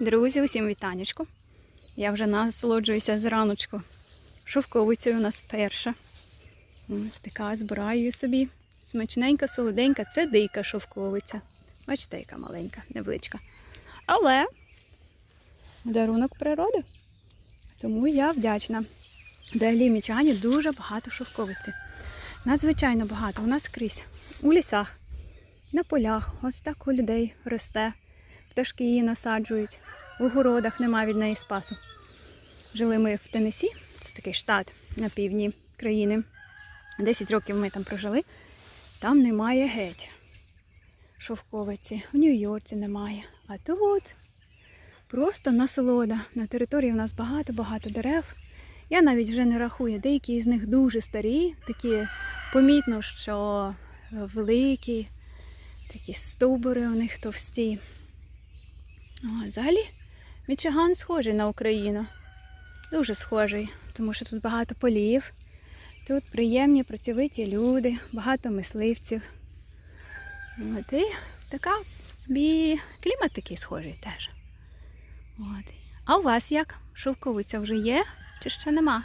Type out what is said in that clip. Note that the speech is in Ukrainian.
Друзі, усім вітанечку. Я вже насолоджуюся зраночку. Шовковицею у нас перша. Ось така збираю собі. Смачненька, солоденька, це дика шовковиця. Бачите, яка маленька, невеличка. Але дарунок природи. Тому я вдячна. Взагалі в Мічані дуже багато шовковиці. Надзвичайно багато. У нас скрізь. У лісах, на полях, ось так у людей росте. Пташки її насаджують. У городах нема від неї спасу. Жили ми в Теннессі, це такий штат на півдні країни. Десять років ми там прожили. Там немає геть шовковиці. В Нью-Йорці немає. А тут просто насолода. На території у нас багато-багато дерев. Я навіть вже не рахую. Деякі з них дуже старі, такі помітно, що великі, такі стовбури у них товсті. Взагалі, Мічиган схожий на Україну. Дуже схожий, тому що тут багато полів, тут приємні працьовиті люди, багато мисливців. От, і така собі клімат такий схожий теж. От. А у вас як? Шовковиця вже є чи ще нема?